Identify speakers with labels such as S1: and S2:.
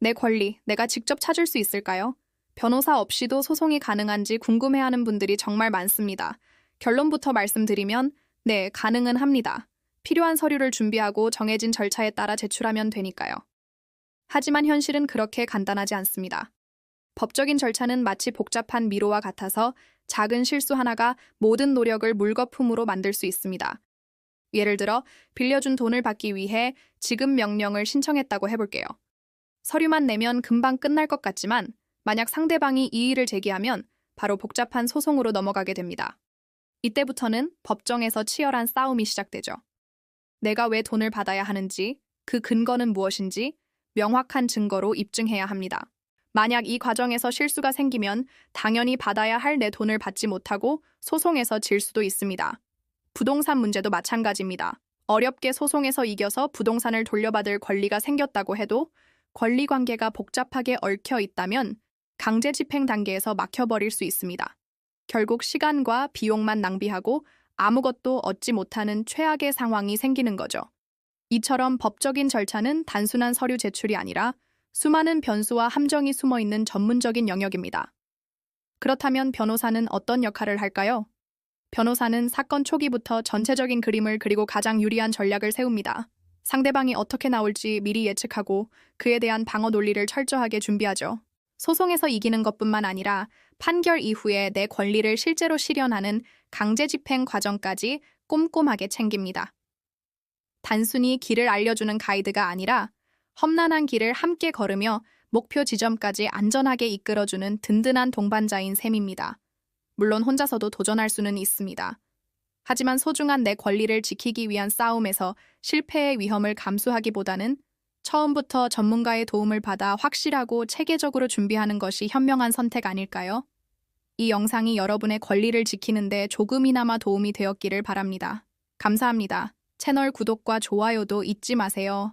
S1: 내 권리, 내가 직접 찾을 수 있을까요? 변호사 없이도 소송이 가능한지 궁금해하는 분들이 정말 많습니다. 결론부터 말씀드리면, 네, 가능은 합니다. 필요한 서류를 준비하고 정해진 절차에 따라 제출하면 되니까요. 하지만 현실은 그렇게 간단하지 않습니다. 법적인 절차는 마치 복잡한 미로와 같아서 작은 실수 하나가 모든 노력을 물거품으로 만들 수 있습니다. 예를 들어, 빌려준 돈을 받기 위해 지급 명령을 신청했다고 해볼게요. 서류만 내면 금방 끝날 것 같지만, 만약 상대방이 이의를 제기하면 바로 복잡한 소송으로 넘어가게 됩니다. 이때부터는 법정에서 치열한 싸움이 시작되죠. 내가 왜 돈을 받아야 하는지, 그 근거는 무엇인지 명확한 증거로 입증해야 합니다. 만약 이 과정에서 실수가 생기면 당연히 받아야 할 내 돈을 받지 못하고 소송에서 질 수도 있습니다. 부동산 문제도 마찬가지입니다. 어렵게 소송에서 이겨서 부동산을 돌려받을 권리가 생겼다고 해도 권리 관계가 복잡하게 얽혀 있다면 강제 집행 단계에서 막혀버릴 수 있습니다. 결국 시간과 비용만 낭비하고 아무것도 얻지 못하는 최악의 상황이 생기는 거죠. 이처럼 법적인 절차는 단순한 서류 제출이 아니라 수많은 변수와 함정이 숨어 있는 전문적인 영역입니다. 그렇다면 변호사는 어떤 역할을 할까요? 변호사는 사건 초기부터 전체적인 그림을 그리고 가장 유리한 전략을 세웁니다. 상대방이 어떻게 나올지 미리 예측하고 그에 대한 방어 논리를 철저하게 준비하죠. 소송에서 이기는 것뿐만 아니라 판결 이후에 내 권리를 실제로 실현하는 강제 집행 과정까지 꼼꼼하게 챙깁니다. 단순히 길을 알려주는 가이드가 아니라 험난한 길을 함께 걸으며 목표 지점까지 안전하게 이끌어주는 든든한 동반자인 셈입니다. 물론 혼자서도 도전할 수는 있습니다. 하지만 소중한 내 권리를 지키기 위한 싸움에서 실패의 위험을 감수하기보다는 처음부터 전문가의 도움을 받아 확실하고 체계적으로 준비하는 것이 현명한 선택 아닐까요? 이 영상이 여러분의 권리를 지키는데 조금이나마 도움이 되었기를 바랍니다. 감사합니다. 채널 구독과 좋아요도 잊지 마세요.